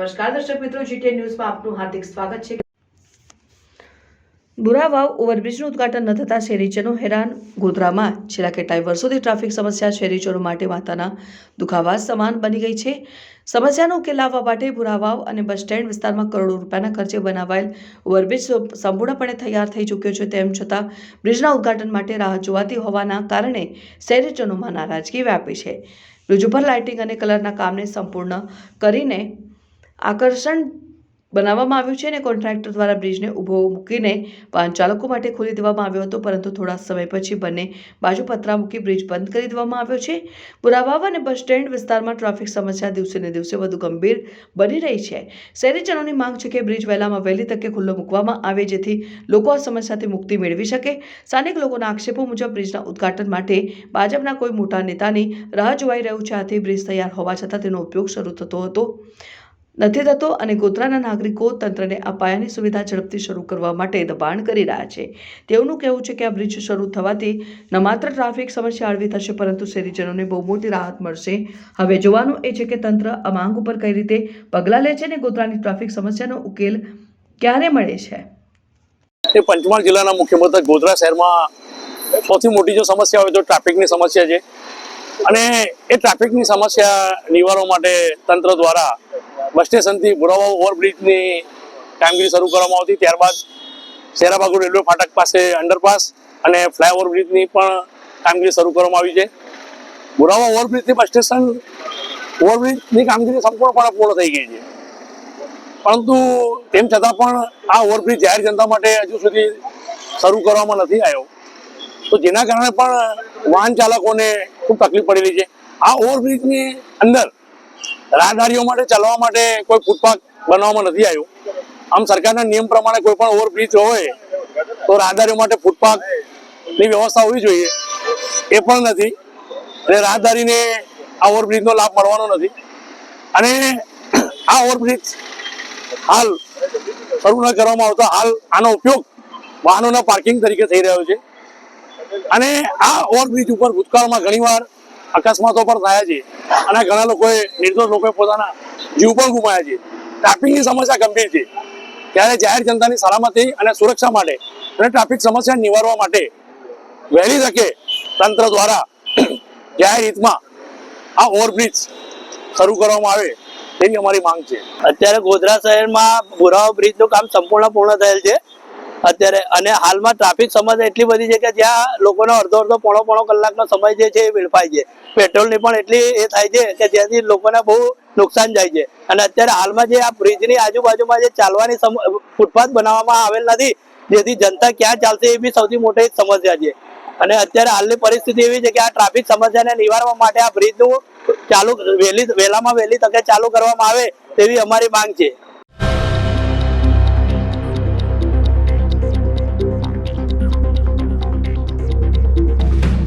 નમસ્કાર, દર્શક મિત્રો જીટીએ ન્યૂઝમાં આપનું હાર્દિક સ્વાગત છે. બુરાવાવ ઓવરબ્રિજનું ઉદઘાટન ન થતાં શહેરીજનો હેરાન. ગોધરામાં છેલ્લા કેટલાય વર્ષોથી ટ્રાફિક સમસ્યા શહેરીજનો માટે માતાના દુખાવા સમાન બની ગઈ છે. સમસ્યાનો ઉકેલ લાવવા માટે બુરાવાવ અને બસ સ્ટેન્ડ વિસ્તારમાં કરોડો રૂપિયાના ખર્ચે બનાવાયેલ ઓવરબ્રિજ સંપૂર્ણપણે તૈયાર થઈ ચૂક્યો છે. તેમ છતાં, બ્રિજના ઉદ્ઘાટન માટે રાહ જોવાતી હોવાના કારણે શહેરીજનોમાં નારાજગી વ્યાપી છે. બ્રિજ ઉપર લાઇટિંગ અને કલરના કામને સંપૂર્ણ કરીને આકર્ષણ બનાવવામાં આવ્યું છે અને કોન્ટ્રાક્ટર દ્વારા બ્રિજને ઊભો મૂકીને વાહન ચાલકો માટે ખોલી દેવામાં આવ્યો હતો, પરંતુ થોડા સમય પછી બંને બાજુ પતરા મૂકી બ્રિજ બંધ કરી દેવામાં આવ્યો છે. બુરાવાવ અને બસ સ્ટેન્ડ વિસ્તારમાં ટ્રાફિક સમસ્યા દિવસે ને દિવસે વધુ ગંભીર બની રહી છે. શહેરીજનોની માંગ છે કે બ્રિજ વહેલામાં વહેલી તકે ખુલ્લો મૂકવામાં આવે, જેથી લોકો આ સમસ્યાથી મુક્તિ મેળવી શકે. સ્થાનિક લોકોના આક્ષેપો મુજબ બ્રિજના ઉદ્ઘાટન માટે ભાજપના કોઈ મોટા નેતાની રાહ જોવાઈ રહ્યું છે, આથી બ્રિજ તૈયાર હોવા છતાં તેનો ઉપયોગ શરૂ થતો હતો. નથી થતો અને ગોધરાના નાગરિકો તંત્રને આ પાયાની સુવિધા ઝડપથી શરૂ કરવા માટે દબાણ કરી રહ્યા છે. તેઓનું કહેવું છે કે આ બ્રિજ શરૂ થવાથી ન માત્ર ટ્રાફિક સમસ્યા હળવી થશે, પરંતુ શહેરીજનોને બહુ મોટી રાહત મળશે. હવે જોવાનું એ છે કે તંત્ર આ માંગ ઉપર કઈ રીતે પગલાં લે છે અને ગોધરાની ટ્રાફિક સમસ્યાનો ઉકેલ ક્યારે મળે છે? એ પંચમહાલ જિલ્લાના મુખ્ય મથક ગોધરા શહેરમાં સૌથી મોટી જો સમસ્યા હોય તો ટ્રાફિકની સમસ્યા છે. અને એ ટ્રાફિકની સમસ્યા નિવારવા માટે તંત્ર દ્વારા બસ સ્ટેશનથી બુરાવા ઓવરબ્રિજની કામગીરી શરૂ કરવામાં આવતી. ત્યારબાદ શેરાબાગુ રેલવે ફાટક પાસે અંડરપાસ અને ફ્લાયઓવર બ્રિજની પણ કામગીરી શરૂ કરવામાં આવી છે. બુરાવા ઓવરબ્રિજથી બસ સ્ટેશન ઓવરબ્રિજની કામગીરી સંપૂર્ણપણે પૂર્ણ થઈ ગઈ છે. પરંતુ તેમ છતાં પણ આ ઓવરબ્રિજ જાહેર જનતા માટે હજુ સુધી શરૂ કરવામાં નથી આવ્યો. તો જેના કારણે પણ વાહન ચાલકોને ખૂબ તકલીફ પડેલી છે. આ ઓવરબ્રિજની અંદર રાહદારીઓ માટે ચાલવા માટે કોઈ ફૂટપાથ બનાવવામાં નથી આવ્યું. આમ સરકારના નિયમ પ્રમાણે કોઈ પણ ઓવરબ્રિજ હોય, તો રાહદારીઓ માટે ફૂટપાથની વ્યવસ્થા હોવી જોઈએ. એ પણ નથી. અને રાહદારીને આ ઓવરબ્રિજનો લાભ મળવાનો નથી. અને આ ઓવરબ્રિજ હાલ શરૂ ન કરવામાં આવતો હાલ આનો ઉપયોગ વાહનોના પાર્કિંગ તરીકે થઈ રહ્યો છે. અને આ ઓવરબ્રિજ ઉપર ભૂતકાળમાં ઘણીવાર અકસ્માતો પણ થયા છે. અને ઘણા લોકોએ, નિર્દોષ લોકોએ પોતાના જીવ પણ ગુમાયા છે. ટ્રાફિકની સમસ્યા ગંભીર છે. ત્યારે જાહેર જનતાની સલામતી અને સુરક્ષા માટે અને ટ્રાફિક સમસ્યા નિવારવા માટે વહેલી તકે તંત્ર દ્વારા જાહેર હિતમાં આ ઓવરબ્રિજ શરૂ કરવામાં આવે તેવી અમારી માંગ છે. અત્યારે ગોધરા શહેરમાં ભુરાવો બ્રિજનું કામ સંપૂર્ણ પૂર્ણ થયેલ છે. અત્યારે અને હાલમાં ટ્રાફિક સમસ્યા એટલી બધી છે કે જ્યાં લોકોનો અડધો અડધો પોણો પોણો કલાકનો સમય જે છે એ વેડફાય છે. પેટ્રોલની પણ એટલી એ થાય છે કે જેથી લોકોને બહુ નુકસાન જાય છે. અને અત્યારે હાલમાં જે આ બ્રિજની આજુબાજુમાં જે ચાલવાની ફૂટપાથ બનાવવામાં આવેલ નથી, જેથી જનતા ક્યાં ચાલશે એ બી સૌથી મોટી સમસ્યા છે. અને અત્યારે હાલની પરિસ્થિતિ એવી છે કે આ ટ્રાફિક સમસ્યાને નિવારવા માટે આ બ્રિજનું ચાલુ, વહેલી, વહેલામાં વહેલી તકે ચાલુ કરવામાં આવે તેવી અમારી માંગ છે.